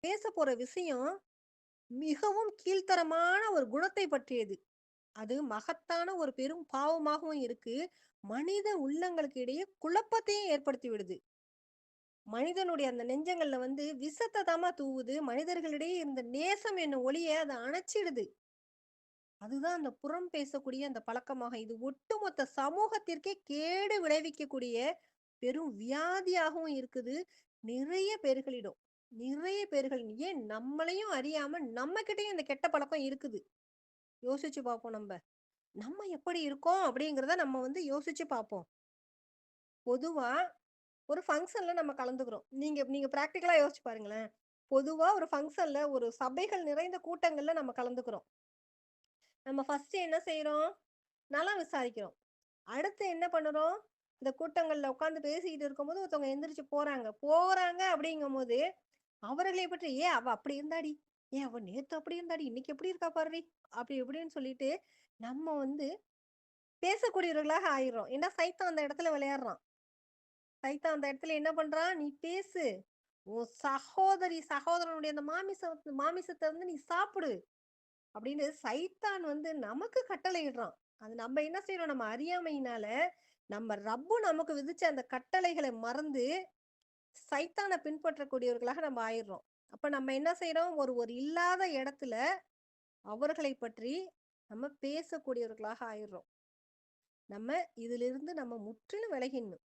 பேச போற விஷயம் மிகவும் கீழ்த்தரமான ஒரு குணத்தை பற்றியது. அது மகத்தான ஒரு பெரும் பாவமாகவும் இருக்கு. மனித உள்ளங்களுக்கு இடையே குழப்பத்தையும் ஏற்படுத்தி விடுது. மனிதனுடைய அந்த நெஞ்சங்கள்ல வந்து விஷத்த தாமா தூவுது. மனிதர்களிடையே இருந்த நேசம் என்னும் ஒளியை அதை அணைச்சிடுது. அதுதான் அந்த புறம் பேசக்கூடிய அந்த பழக்கமாக இது ஒட்டுமொத்த சமூகத்திற்கே கேடு விளைவிக்கக்கூடிய பெரும் வியாதியாகவும் இருக்குது. நிறைய பேர்களிடம். நிறைய பேர்கள் ஏன் நம்மளையும் அறியாம நம்மகிட்டயும் இந்த கெட்ட பழக்கம் இருக்குது. யோசிச்சு பார்ப்போம் நம்ம நம்ம எப்படி இருக்கோம் அப்படிங்கிறத நம்ம வந்து யோசிச்சு பார்ப்போம். பொதுவா ஒரு ஃபங்க்ஷன்ல நம்ம கலந்துக்கிறோம். நீங்க நீங்க ப்ராக்டிக்கலா யோசிச்சு பாருங்களேன். பொதுவா ஒரு ஃபங்க்ஷன்ல ஒரு சபைகள் நிறைந்த கூட்டங்கள்ல நம்ம கலந்துக்கிறோம். நம்ம ஃபர்ஸ்ட் என்ன செய்யறோம் நல்லா விசாரிக்கிறோம். அடுத்து என்ன பண்ணுறோம்? இந்த கூட்டங்களில் உட்காந்து பேசிக்கிட்டு இருக்கும்போது ஒருத்தவங்க எந்திரிச்சு போகிறாங்க அப்படிங்கும் போது அவர்களை பற்றி "ஏன் அவ அப்படி இருந்தாடி, ஏன் அவ நேத்து அப்படி இருந்தாடி, இன்னைக்கு எப்படி இருக்கா பாருடி" அப்படி இப்படின்னு சொல்லிட்டு நம்ம வந்து பேசக்கூடியவர்களாக ஆயிடுறோம் ஏன்னா சைத்தான் அந்த இடத்துல விளையாடுறான். சைத்தான் அந்த இடத்துல என்ன பண்றான்? "நீ பேசு. உன் சகோதரி, சகோதரனுடைய அந்த மாமிசம் மாமிசத்தை வந்து நீ சாப்பிடு." அப்படின்னு சைத்தான் வந்து நமக்கு கட்டளையிடுறான். அது நம்ம என்ன செய்யறோம் நம்ம அறியாமையினால நம்ம ரப்பு நமக்கு விதிச்ச அந்த கட்டளைகளை மறந்து, சைத்தான பின்பற்றக்கூடியவர்களாக நம்ம ஆயிடுறோம். அப்ப நம்ம என்ன செய்கிறோம் ஒரு ஒரு இல்லாத இடத்துல அவர்களை பற்றி நம்ம பேசக்கூடியவர்களாக ஆயிடுறோம். நம்ம இதிலிருந்து நம்ம முற்றிலும் விலகிடணும்.